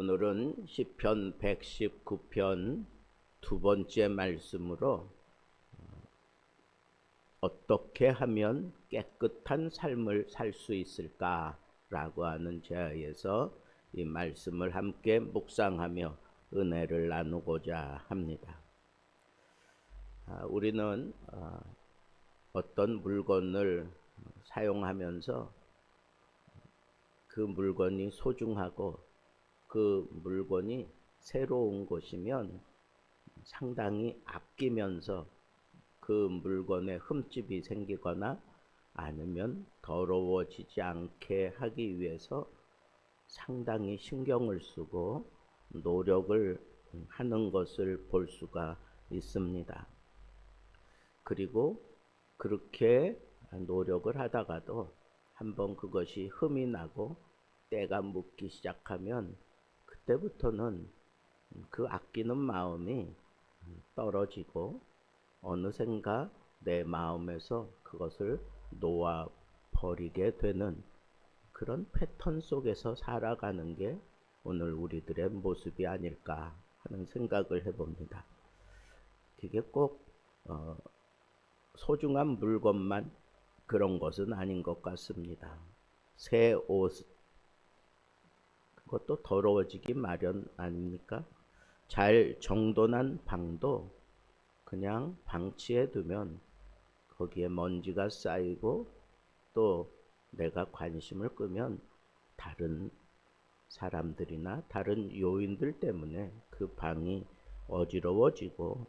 오늘은 시편 119편 두 번째 말씀으로 어, 어떻게 하면 깨끗한 삶을 살 수 있을까라고 하는 제하에서 이 말씀을 함께 묵상하며 은혜를 나누고자 합니다. 아, 우리는 어, 어떤 물건을 사용하면서 그 물건이 소중하고 그 물건이 새로운 것이면 상당히 아끼면서 그 물건에 흠집이 생기거나 아니면 더러워지지 않게 하기 위해서 상당히 신경을 쓰고 노력을 하는 것을 볼 수가 있습니다. 그리고 그렇게 노력을 하다가도 한번 그것이 흠이 나고 때가 묻기 시작하면 그때부터는 그 아끼는 마음이 떨어지고 어느샌가 내 마음에서 그것을 놓아 버리게 되는 그런 패턴 속에서 살아가는 게 오늘 우리들의 모습이 아닐까 하는 생각을 해봅니다. 그게 꼭 어, 소중한 물건만 그런 것은 아닌 것 같습니다. 새 옷, 그것도 더러워지기 마련 아닙니까? 잘 정돈한 방도 그냥 방치해 두면 거기에 먼지가 쌓이고 또 내가 관심을 끄면 다른 사람들이나 다른 요인들 때문에 그 방이 어지러워지고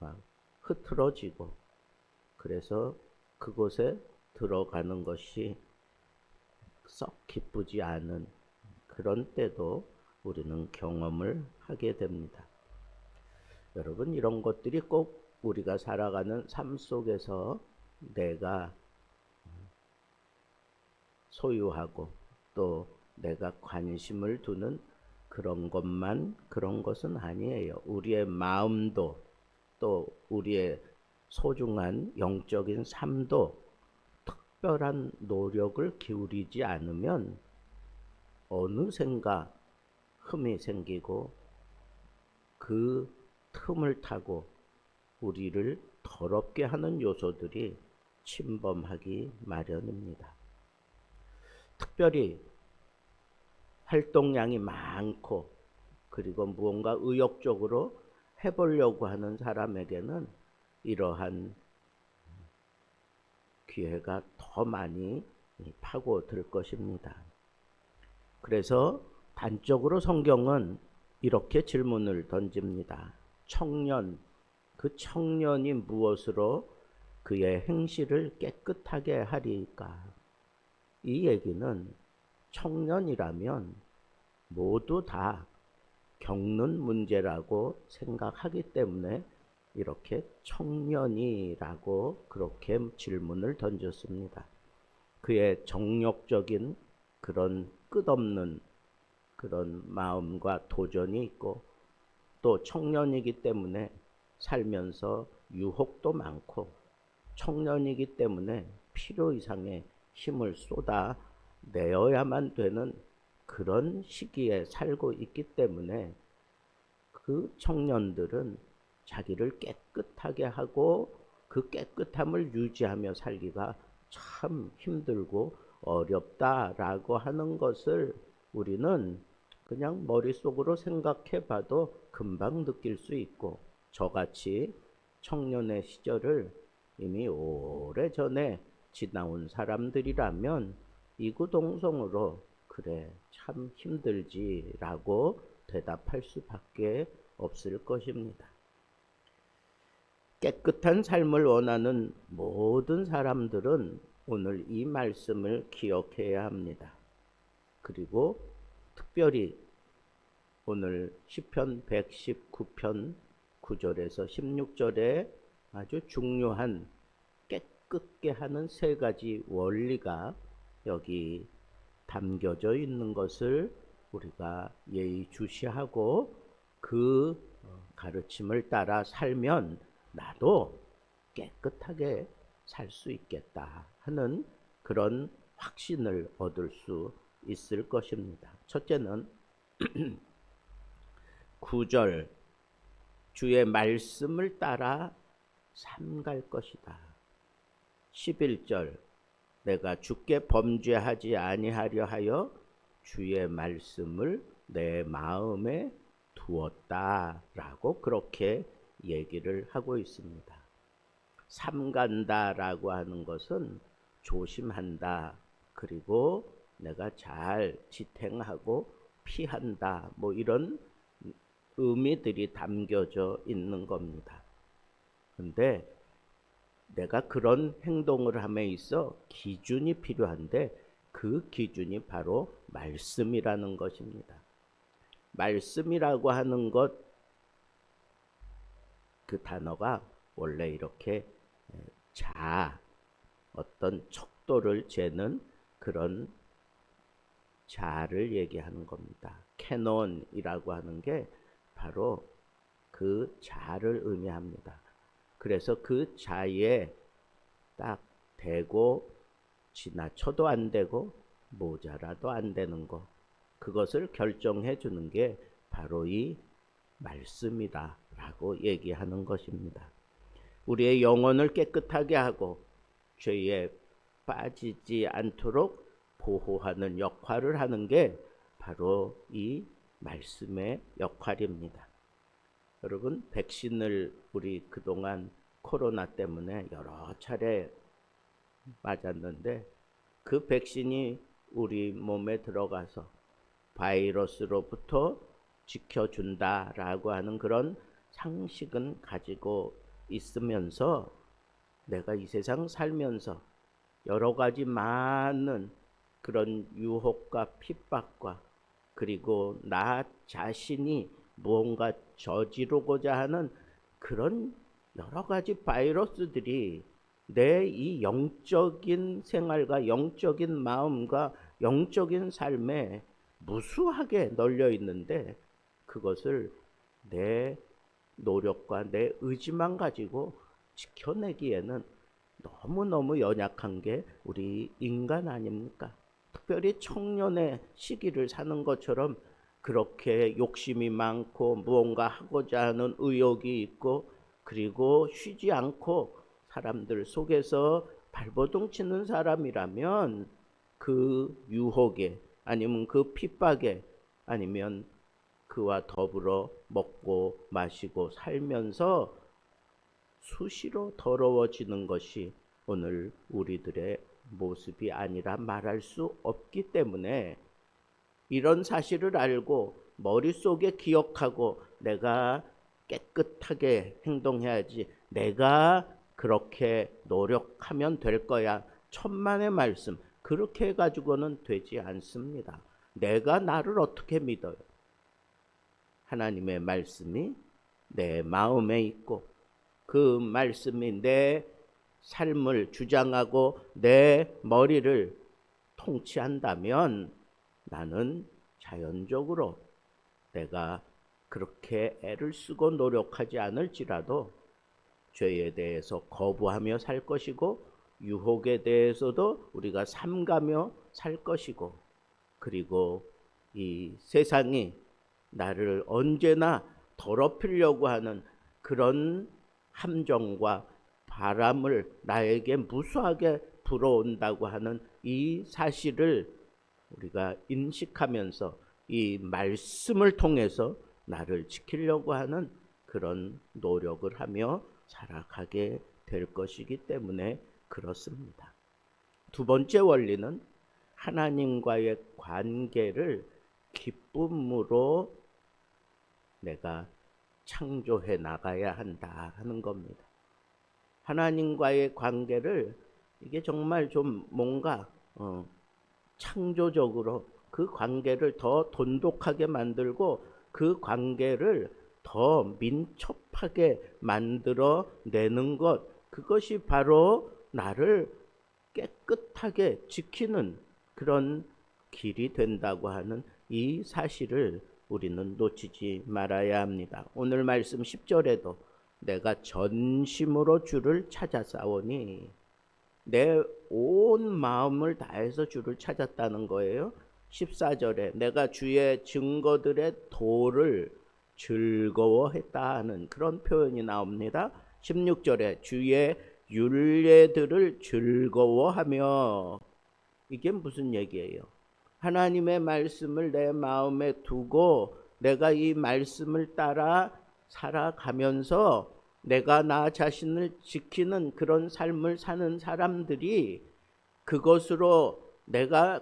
막 흐트러지고 그래서 그곳에 들어가는 것이 썩 기쁘지 않은 그런 때도 우리는 경험을 하게 됩니다. 여러분 이런 것들이 꼭 우리가 살아가는 삶 속에서 내가 소유하고 또 내가 관심을 두는 그런 것만 그런 것은 아니에요. 우리의 마음도 또 우리의 소중한 영적인 삶도 특별한 노력을 기울이지 않으면 어느샌가 흠이 생기고 그 틈을 타고 우리를 더럽게 하는 요소들이 침범하기 마련입니다. 특별히 활동량이 많고 그리고 무언가 의욕적으로 해보려고 하는 사람에게는 이러한 기회가 더 많이 파고들 것입니다. 그래서 단적으로 성경은 이렇게 질문을 던집니다. 청년, 그 청년이 무엇으로 그의 행실을 깨끗하게 하리까? 이 얘기는 청년이라면 모두 다 겪는 문제라고 생각하기 때문에 이렇게 청년이라고 그렇게 질문을 던졌습니다. 그의 정력적인 그런 끝없는 그런 마음과 도전이 있고 또 청년이기 때문에 살면서 유혹도 많고 청년이기 때문에 필요 이상의 힘을 쏟아 내어야만 되는 그런 시기에 살고 있기 때문에 그 청년들은 자기를 깨끗하게 하고 그 깨끗함을 유지하며 살기가 참 힘들고 어렵다라고 하는 것을 우리는 그냥 머릿속으로 생각해 봐도 금방 느낄 수 있고 저같이 청년의 시절을 이미 오래 전에 지나온 사람들이라면 이구동성으로 그래 참 힘들지라고 대답할 수밖에 없을 것입니다. 깨끗한 삶을 원하는 모든 사람들은 오늘 이 말씀을 기억해야 합니다. 그리고 특별히 오늘 시편 119편 9절에서 16절에 아주 중요한 깨끗게 하는 세 가지 원리가 여기 담겨져 있는 것을 우리가 예의주시하고 그 가르침을 따라 살면 나도 깨끗하게 살 수 있겠다 하는 그런 확신을 얻을 수 있을 것입니다. 첫째는 9절 주의 말씀을 따라 삼갈 것이다. 11절 내가 주께 범죄하지 아니하려 하여 주의 말씀을 내 마음에 두었다라고 그렇게 얘기를 하고 있습니다. 삼간다라고 하는 것은 조심한다. 그리고 내가 잘 지탱하고 피한다. 뭐 이런 의미들이 담겨져 있는 겁니다. 근데 내가 그런 행동을 함에 있어 기준이 필요한데 그 기준이 바로 말씀이라는 것입니다. 말씀이라고 하는 것, 그 단어가 원래 이렇게 자, 어떤 척도를 재는 그런 자를 얘기하는 겁니다. 캐논이라고 하는 게 바로 그 자를 의미합니다. 그래서 그 자에 딱 대고 지나쳐도 안 되고 모자라도 안 되는 것 그것을 결정해 주는 게 바로 이 말씀이다라고 얘기하는 것입니다. 우리의 영혼을 깨끗하게 하고 죄에 빠지지 않도록 보호하는 역할을 하는 게 바로 이 말씀의 역할입니다. 여러분, 백신을 우리 그동안 코로나 때문에 여러 차례 맞았는데 그 백신이 우리 몸에 들어가서 바이러스로부터 지켜준다라고 하는 그런 상식은 가지고 있으면서 내가 이 세상 살면서 여러 가지 많은 그런 유혹과 핍박과 그리고 나 자신이 무언가 저지르고자 하는 그런 여러 가지 바이러스들이 내 이 영적인 생활과 영적인 마음과 영적인 삶에 무수하게 널려 있는데 그것을 내 노력과 내 의지만 가지고 지켜내기에는 너무너무 연약한 게 우리 인간 아닙니까? 특별히 청년의 시기를 사는 것처럼 그렇게 욕심이 많고 무언가 하고자 하는 의욕이 있고 그리고 쉬지 않고 사람들 속에서 발버둥 치는 사람이라면 그 유혹에 아니면 그 핍박에 아니면 그와 더불어 먹고 마시고 살면서 수시로 더러워지는 것이 오늘 우리들의 모습이 아니라 말할 수 없기 때문에 이런 사실을 알고 머릿속에 기억하고 내가 깨끗하게 행동해야지 내가 그렇게 노력하면 될 거야. 천만의 말씀. 그렇게 해가지고는 되지 않습니다. 내가 나를 어떻게 믿어요? 하나님의 말씀이 내 마음에 있고 그 말씀이 내 삶을 주장하고 내 머리를 통치한다면 나는 자연적으로 내가 그렇게 애를 쓰고 노력하지 않을지라도 죄에 대해서 거부하며 살 것이고 유혹에 대해서도 우리가 삼가며 살 것이고 그리고 이 세상이 나를 언제나 더럽히려고 하는 그런 함정과 바람을 나에게 무수하게 불어온다고 하는 이 사실을 우리가 인식하면서 이 말씀을 통해서 나를 지키려고 하는 그런 노력을 하며 살아가게 될 것이기 때문에 그렇습니다. 두 번째 원리는 하나님과의 관계를 기쁨으로 내가 창조해 나가야 한다 하는 겁니다. 하나님과의 관계를 이게 정말 좀 뭔가 어, 창조적으로 그 관계를 더 돈독하게 만들고 그 관계를 더 민첩하게 만들어 내는 것 그것이 바로 나를 깨끗하게 지키는 그런 길이 된다고 하는 이 사실을 우리는 놓치지 말아야 합니다. 오늘 말씀 10절에도 내가 전심으로 주를 찾아싸오니 내 온 마음을 다해서 주를 찾았다는 거예요. 14절에 내가 주의 증거들의 도를 즐거워했다 하는 그런 표현이 나옵니다. 16절에 주의 윤례들을 즐거워하며 이게 무슨 얘기예요? 하나님의 말씀을 내 마음에 두고 내가 이 말씀을 따라 살아가면서 내가 나 자신을 지키는 그런 삶을 사는 사람들이 그것으로 내가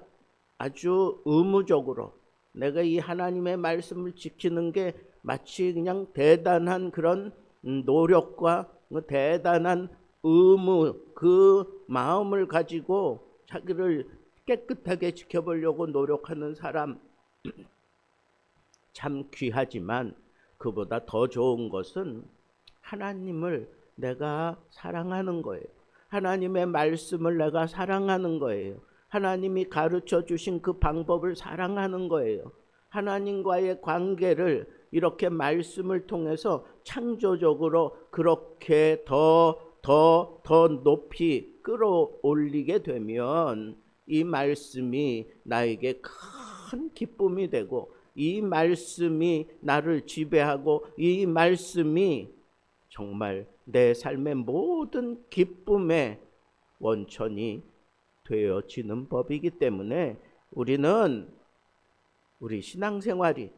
아주 의무적으로 내가 이 하나님의 말씀을 지키는 게 마치 그냥 대단한 그런 노력과 그 대단한 의무 그 마음을 가지고 자기를 깨끗하게 지켜보려고 노력하는 사람 참 귀하지만 그보다 더 좋은 것은 하나님을 내가 사랑하는 거예요. 하나님의 말씀을 내가 사랑하는 거예요. 하나님이 가르쳐 주신 그 방법을 사랑하는 거예요. 하나님과의 관계를 이렇게 말씀을 통해서 창조적으로 그렇게 더, 더, 더 높이 끌어올리게 되면 이 말씀이 나에게 큰 기쁨이 되고 이 말씀이 나를 지배하고 이 말씀이 정말 내 삶의 모든 기쁨의 원천이 되어지는 법이기 때문에 우리는 우리 신앙생활이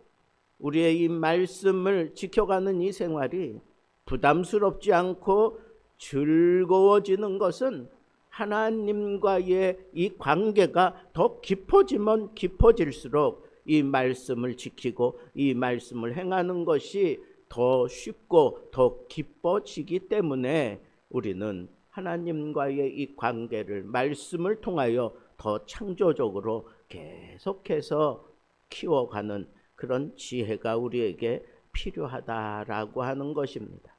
우리의 이 말씀을 지켜가는 이 생활이 부담스럽지 않고 즐거워지는 것은 하나님과의 이 관계가 더 깊어지면 깊어질수록 이 말씀을 지키고 이 말씀을 행하는 것이 더 쉽고 더 기뻐지기 때문에 우리는 하나님과의 이 관계를 말씀을 통하여 더 창조적으로 계속해서 키워가는 그런 지혜가 우리에게 필요하다라고 하는 것입니다.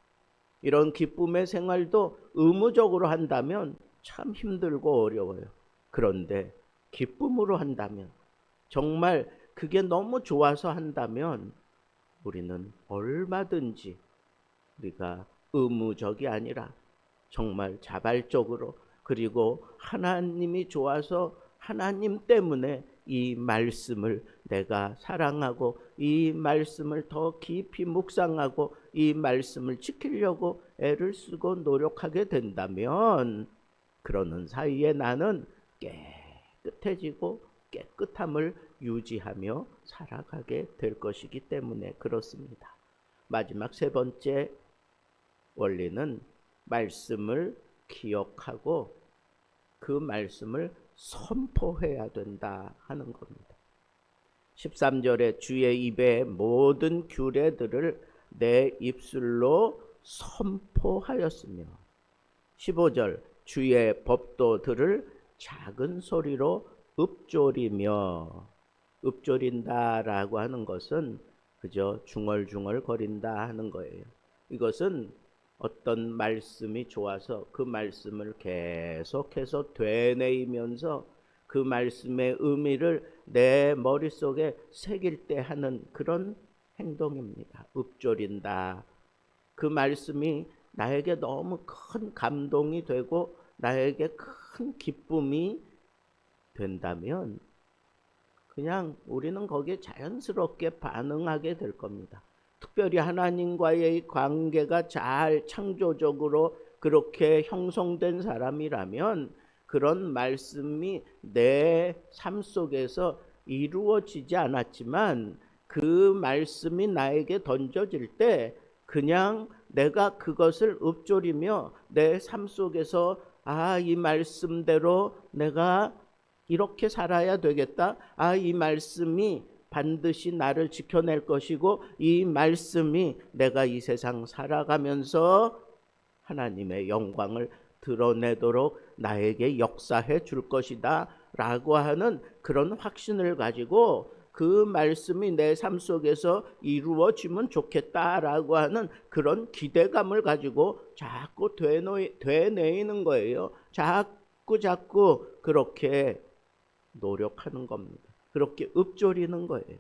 이런 기쁨의 생활도 의무적으로 한다면 참 힘들고 어려워요. 그런데 기쁨으로 한다면 정말 그게 너무 좋아서 한다면 우리는 얼마든지 우리가 의무적이 아니라 정말 자발적으로 그리고 하나님이 좋아서 하나님 때문에 이 말씀을 내가 사랑하고 이 말씀을 더 깊이 묵상하고 이 말씀을 지키려고 애를 쓰고 노력하게 된다면 그러는 사이에 나는 깨끗해지고 깨끗함을 유지하며 살아가게 될 것이기 때문에 그렇습니다. 마지막 세 번째 원리는 말씀을 기억하고 그 말씀을 선포해야 된다 하는 겁니다. 13절에 주의 입에 모든 규례들을 내 입술로 선포하였으며 15절 주의 법도들을 작은 소리로 읊조리며 읊조린다라고 하는 것은 그저 중얼중얼 거린다 하는 거예요. 이것은 어떤 말씀이 좋아서 그 말씀을 계속해서 되뇌이면서 그 말씀의 의미를 내 머릿속에 새길 때 하는 그런 행동입니다. 읊조린다. 그 말씀이 나에게 너무 큰 감동이 되고 나에게 큰 기쁨이 된다면 그냥 우리는 거기에 자연스럽게 반응하게 될 겁니다. 특별히 하나님과의 관계가 잘 창조적으로 그렇게 형성된 사람이라면 그런 말씀이 내 삶 속에서 이루어지지 않았지만 그 말씀이 나에게 던져질 때 그냥 내가 그것을 읊조리며 내 삶 속에서 아, 이 말씀대로 내가 이렇게 살아야 되겠다. 아, 이 말씀이 반드시 나를 지켜낼 것이고 이 말씀이 내가 이 세상 살아가면서 하나님의 영광을 드러내도록 나에게 역사해 줄 것이다 라고 하는 그런 확신을 가지고 그 말씀이 내 삶 속에서 이루어지면 좋겠다라고 하는 그런 기대감을 가지고 자꾸 되뇌이는 거예요. 자꾸 자꾸 그렇게 노력하는 겁니다. 그렇게 읊조리는 거예요.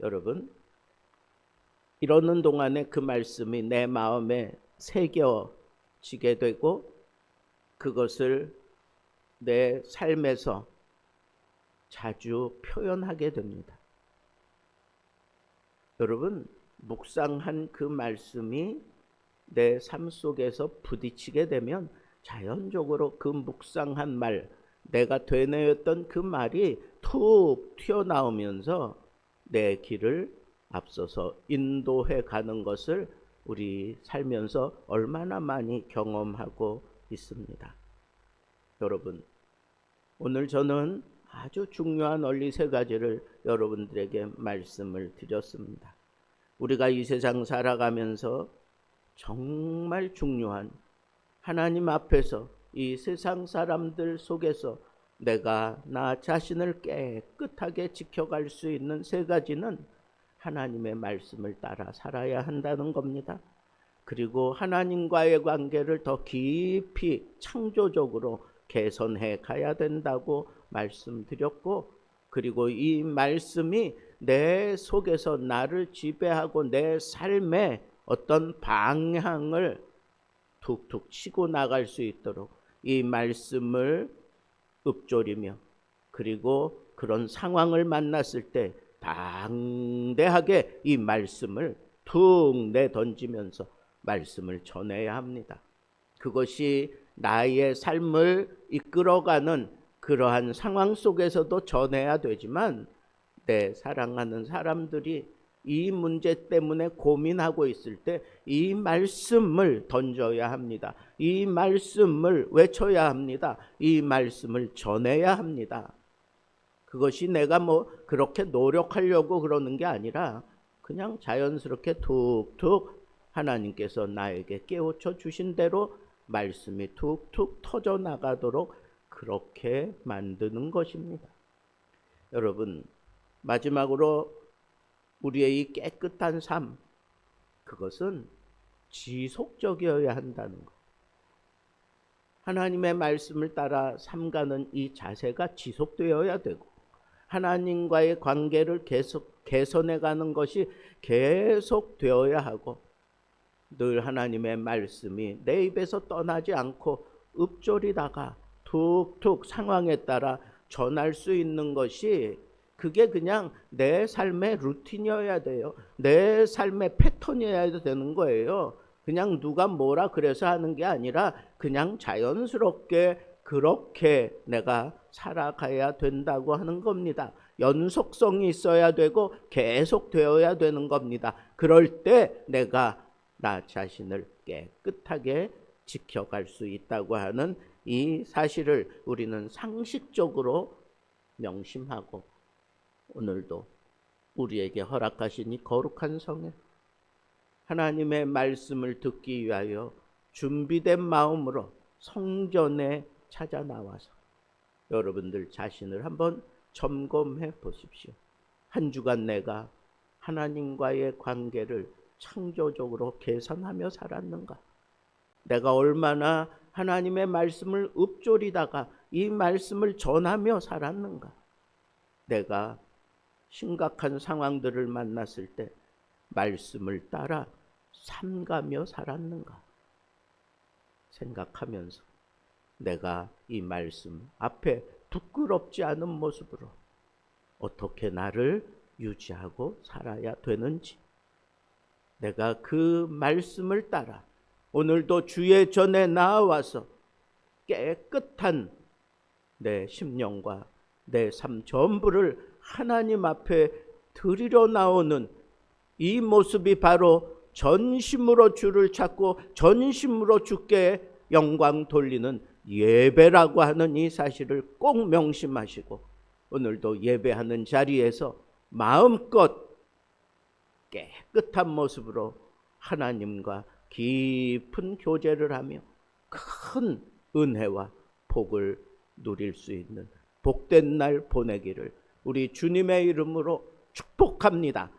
여러분, 이러는 동안에 그 말씀이 내 마음에 새겨지게 되고 그것을 내 삶에서 자주 표현하게 됩니다. 여러분 묵상한 그 말씀이 내 삶 속에서 부딪히게 되면 자연적으로 그 묵상한 말 내가 되뇌었던 그 말이 툭 튀어나오면서 내 길을 앞서서 인도해 가는 것을 우리 살면서 얼마나 많이 경험하고 있습니다. 여러분, 오늘 저는 아주 중요한 원리 세 가지를 여러분들에게 말씀을 드렸습니다. 우리가 이 세상 살아가면서 정말 중요한 하나님 앞에서 이 세상 사람들 속에서 내가 나 자신을 깨끗하게 지켜갈 수 있는 세 가지는 하나님의 말씀을 따라 살아야 한다는 겁니다. 그리고 하나님과의 관계를 더 깊이 창조적으로 개선해 가야 된다고 말씀드렸고, 그리고 이 말씀이 내 속에서 나를 지배하고 내 삶의 어떤 방향을 툭툭 치고 나갈 수 있도록 이 말씀을 읊조리며 그리고 그런 상황을 만났을 때 당대하게 이 말씀을 툭 내던지면서 말씀을 전해야 합니다. 그것이 나의 삶을 이끌어가는 그러한 상황 속에서도 전해야 되지만 내 사랑하는 사람들이 이 문제 때문에 고민하고 있을 때 이 말씀을 던져야 합니다. 이 말씀을 외쳐야 합니다. 이 말씀을 전해야 합니다. 그것이 내가 뭐 그렇게 노력하려고 그러는 게 아니라 그냥 자연스럽게 툭툭 하나님께서 나에게 깨우쳐 주신 대로 말씀이 툭툭 터져 나가도록 그렇게 만드는 것입니다. 여러분, 마지막으로 우리의 이 깨끗한 삶, 그것은 지속적이어야 한다는 것. 하나님의 말씀을 따라 삼가는 이 자세가 지속되어야 되고, 하나님과의 관계를 계속 개선해 가는 것이 계속 되어야 하고, 늘 하나님의 말씀이 내 입에서 떠나지 않고 읊조리다가 툭툭 상황에 따라 전할 수 있는 것이 그게 그냥 내 삶의 루틴이어야 돼요. 내 삶의 패턴이어야 되는 거예요. 그냥 누가 뭐라 그래서 하는 게 아니라 그냥 자연스럽게 그렇게 내가 살아가야 된다고 하는 겁니다. 연속성이 있어야 되고 계속 되어야 되는 겁니다. 그럴 때 내가 나 자신을 깨끗하게 지켜갈 수 있다고 하는 이 사실을 우리는 상식적으로 명심하고 오늘도 우리에게 허락하신 이 거룩한 성에 하나님의 말씀을 듣기 위하여 준비된 마음으로 성전에 찾아 나와서 여러분들 자신을 한번 점검해 보십시오. 한 주간 내가 하나님과의 관계를 창조적으로 개선하며 살았는가? 내가 얼마나 하나님의 말씀을 읊조리다가 이 말씀을 전하며 살았는가? 내가 심각한 상황들을 만났을 때 말씀을 따라 삼가며 살았는가? 생각하면서 내가 이 말씀 앞에 부끄럽지 않은 모습으로 어떻게 나를 유지하고 살아야 되는지 내가 그 말씀을 따라 오늘도 주의 전에 나와서 깨끗한 내 심령과 내 삶 전부를 하나님 앞에 드리러 나오는 이 모습이 바로 전심으로 주를 찾고 전심으로 주께 영광 돌리는 예배라고 하는 이 사실을 꼭 명심하시고 오늘도 예배하는 자리에서 마음껏 깨끗한 모습으로 하나님과 깊은 교제를 하며 큰 은혜와 복을 누릴 수 있는 복된 날 보내기를 우리 주님의 이름으로 축복합니다.